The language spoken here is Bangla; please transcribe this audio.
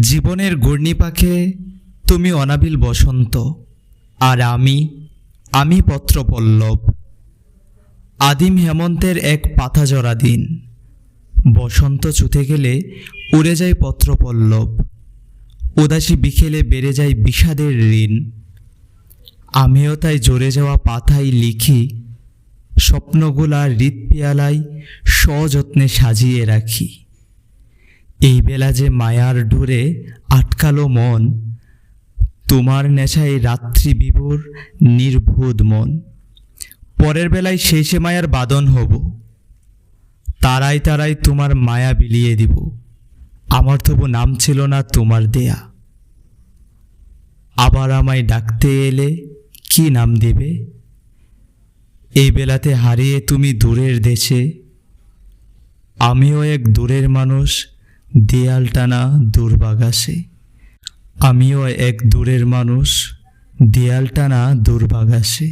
জীবনের ঘূর্ণিপাকে তুমি অনাবিল বসন্ত, আর আমি আমি পত্রপল্লব। আদিম হেমন্তের এক পাতাজরা দিন, বসন্ত চুতে গেলে উড়ে যায় পত্রপল্লব, উদাসী বিকেলে বেড়ে যায় বিষাদের ঋণ। আমিও তাই জোরে যাওয়া পাতায় লিখি, স্বপ্নগুলা হৃৎপিয়ালায় সযত্নে সাজিয়ে রাখি। এই বেলা যে মায়ার ডোরে আটকালো মন, তোমার নেশায় রাত্রি বিভোর নির্বোধ মন। পরের বেলায় শেষে মায়ার বাদন হব তারাই তারাই তোমার মায়া বিলিয়ে দিব। আমার তবু নাম ছিল না তোমার দেয়া। আবার আমায় ডাকতে এলে কি নাম দেবে? এই বেলাতে হারিয়ে তুমি দূরের দেশে, আমিও এক দূরের মানুষ দেয়াল টানা দুর্বাগাসে আমিও এক দূরের মানুষ দেয়াল টানা দুর্বাগাসে